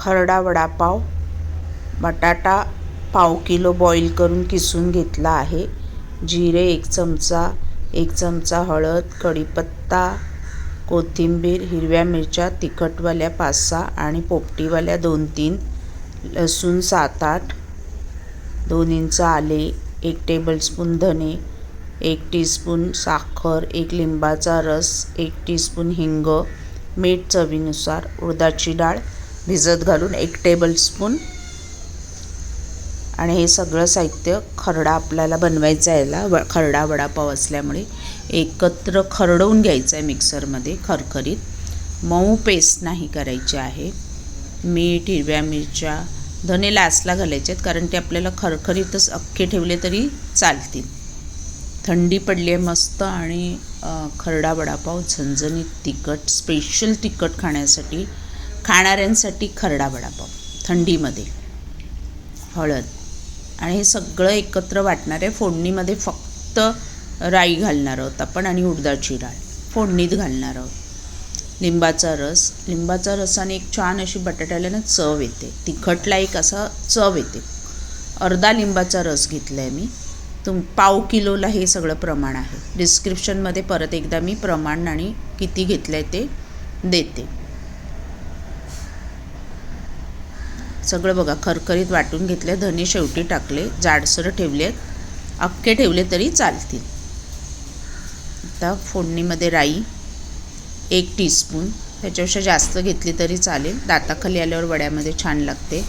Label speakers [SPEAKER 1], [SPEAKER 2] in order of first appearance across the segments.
[SPEAKER 1] खरडा वडापाव बटाटा पाव kilo boil करून किसून घेतला आहे. जिरे एक चमचा एक चमचा हळद कढीपत्ता कोथिंबीर हिरव्या मिरच्या तिखटवाल्या पाच सहा आणि पोपटीवाल्या दोन तीन लसूण सात आठ दोन इंच आले एक टेबलस्पून धने एक टीस्पून साखर एक लिंबाचा रस एक टीस्पून हिंग मीठ चवीनुसार उडदाची डाळ भिजत घालून एक टेबलस्पून आणि हे सगळं साहित्य खरडा आपल्याला बनवायचा आहे याला. व खरडा वडापाव असल्यामुळे एकत्र खरडवून घ्यायचं आहे मिक्सरमध्ये खरखरीत. मऊ पेस्ट नाही करायची आहे. मीठ हिरव्या मिरच्या धने लासला घालायचे आहेत कारण ते आपल्याला खरखरीतच अख्खे ठेवले तरी चालतील. थंडी पडली आहे मस्त आणि खरडा वडापाव झणझणीत तिखट स्पेशल तिखट खाण्यासाठी खाणाऱ्यांसाठी खरडा वडापाव थंडीमध्ये. हळद. आणि हे सगळं एकत्र वाटणार आहे फोडणीमध्ये फक्त राई घालणार आहोत आपण आणि उडदाची डाळ फोडणीत घालणार आहोत. लिंबाचा रस. लिंबाचा रसाने एक छान अशी बटाट्याला ना चव येते. तिखटला एक असा चव येते. अर्धा लिंबाचा रस घेतला आहे मी. तुम पाव किलोला हे सगळं प्रमाण आहे. डिस्क्रिप्शनमध्ये परत एकदा मी प्रमाण आणि किती घेतलं आहे ते देते. सगळं बघा खरखरीत वाटून घेतले धने शेवटी टाकले जाडसर ठेवले अख्खे ठेवले तरी चालतील. आता फोडणीमध्ये राई एक टीस्पून त्याच्यापेक्षा जास्त घेतली तरी चालेल. दाताखाली आल्यावर वड्यामध्ये छान लागते.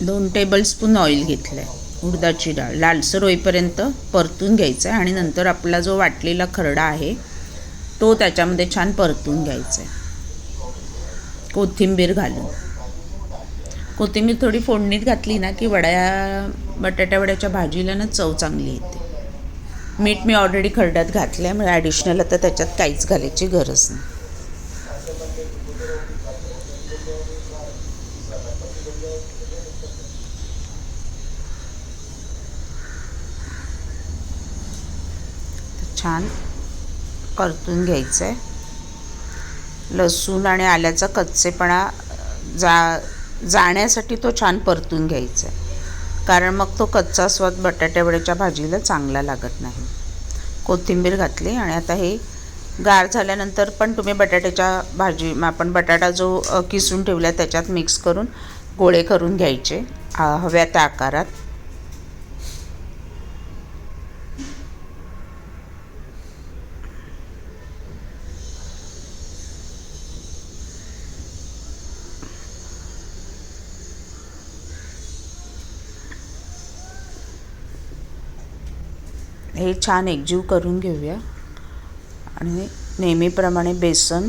[SPEAKER 1] दोन टेबलस्पून ऑइल घेतलं आहे उडदाची डाळ. लालसर होईपर्यंत परतून घ्यायचं आहे आणि नंतर आपला जो वाटलेला खरडा आहे तो त्याच्यामध्ये छान परतून घ्यायचा आहे कोथिंबीर घालून. कोथिंबीर थोडी फोडणीत घातली ना की वड्या बटाट्या वड्याच्या भाजीला ना चव चांगली येते. मीठ मी ऑलरेडी खरड्यात घातल्यामुळे ॲडिशनल आता त्याच्यात काहीच घालायची गरज नाही. छान परतून घ्यायचं आहे लसूण आणि आल्याचा कच्चेपणा जा जाण्यासाठी तो छान परतून घ्यायचा आहे. कारण मग तो कच्चा स्वाद बटाट्यावड्याच्या भाजीला चांगला लागत नाही. कोथिंबीर घातली आणि आता हे गार झाल्यानंतर पण तुम्ही बटाट्याच्या भाजी आपण बटाटा जो किसून ठेवला त्याच्यात मिक्स करून गोळे करून घ्यायचे हव्या त्या आकारात. हे छान एकजीव करून घेऊया. आणि नेहमीप्रमाणे बेसन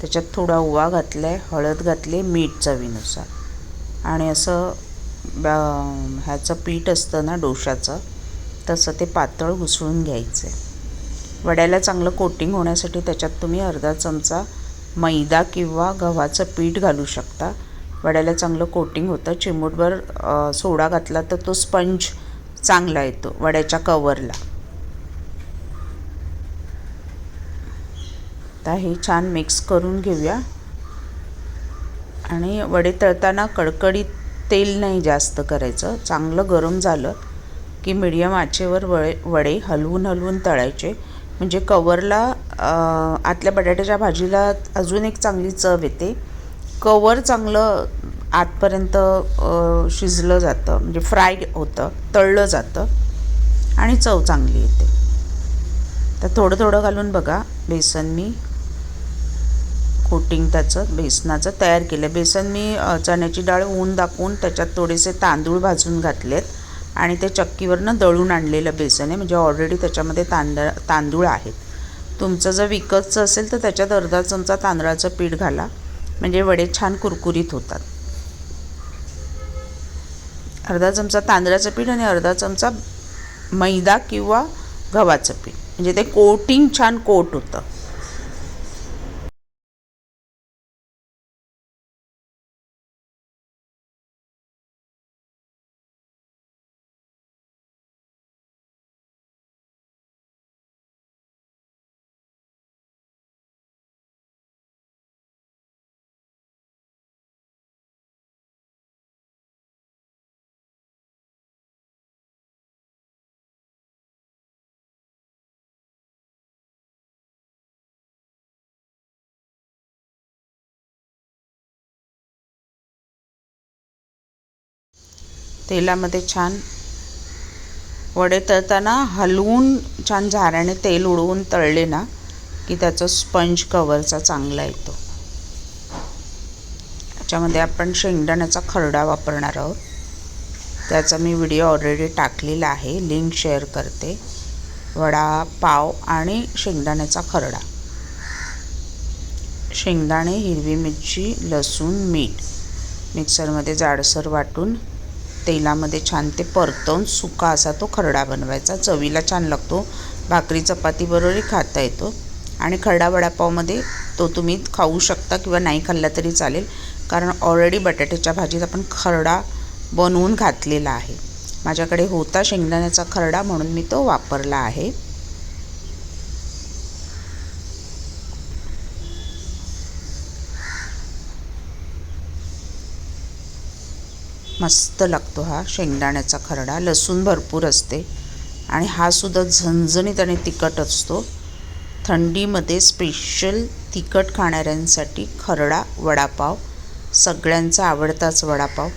[SPEAKER 1] त्याच्यात थोडा ओवा घातला आहे हळद घातली मीठ चवीनुसार. आणि असं ह्याचं पीठ असतं ना डोशाचं तसं ते पातळ घुसळून घ्यायचं आहे वड्याला चांगलं कोटिंग होण्यासाठी त्याच्यात तुम्ही अर्धा चमचा मैदा किंवा गव्हाचं पीठ घालू शकता. वड्याला चांगलं कोटिंग होतं. चिमूटभर सोडा घातला तर तो स्पंज चांगला येतो वड्याच्या कवरला. आता हे छान मिक्स करून घेऊया. आणि वडे तळताना कडकडीत तेल नाही जास्त करायचं. चांगलं गरम झालं की मीडियम आचेवर वळे वडे हलवून हलवून तळायचे. म्हणजे कवरला आतल्या बटाट्याच्या भाजीला अजून एक चांगली चव येते. कवर चांगलं आतपर्यंत शिजलं जातं. म्हणजे फ्राय होतं तळलं जातं आणि चव चांगली येते. तर थोडं थोडं घालून बघा. बेसन मी कोटिंग त्याचं बेसनाचं तयार केलं बेसन मी चण्याची डाळ ऊन दाखवून त्याच्यात थोडेसे तांदूळ भाजून घातलेत आणि ते चक्कीवरनं दळून आणलेलं बेसन आहे. म्हणजे ऑलरेडी त्याच्यामध्ये तांदळ तांदूळ आहेत. तुमचं जर विकतचं असेल तर त्याच्यात अर्धा चमचा तांदळाचं पीठ घाला. म्हणजे वडे छान कुरकुरीत होतात. अर्धा चमचा तांदळाचं पीठ आणि अर्धा चमचा मैदा किंवा गव्हाचं पीठ. म्हणजे ते कोटिंग छान कोट होतं. तेलामध्ये छान वडे तळताना हलवून छान झाऱ्याने तेल उडवून तळले ना की त्याचा स्पंज कवरचा चांगला येतो. त्याच्यामध्ये आपण शेंगदाण्याचा खरडा वापरणार आहोत. त्याचा मी व्हिडिओ ऑलरेडी टाकलेला आहे लिंक शेअर करते. वडा पाव आणि शेंगदाण्याचा खरडा. शेंगदाणे हिरवी मिरची लसूण मीठ. मिक्सरमध्ये जाडसर वाटून तेलामध्ये छान ते परतवून सुका असा तो खरडा बनवायचा. चवीला छान लागतो. भाकरी चपातीबरोबरही खाता येतो. आणि खरडा वडापावमध्ये तो तुम्ही खाऊ शकता किंवा नाही खाल्ला तरी चालेल. कारण ऑलरेडी बटाट्याच्या भाजीत आपण खरडा बनवून घातलेला आहे. माझ्याकडे होता शेंगदाण्याचा खरडा म्हणून मी तो वापरला आहे. मस्त लागतो हा शेंगदाण्याचा खरडा. लसूण भरपूर असते. आणि हा सुद्धा झणझणीत आणि तिखट असतो. थंडीमध्ये स्पेशल तिखट खाणाऱ्यांसाठी खरडा वडापाव सगळ्यांचा आवडताच वडापाव.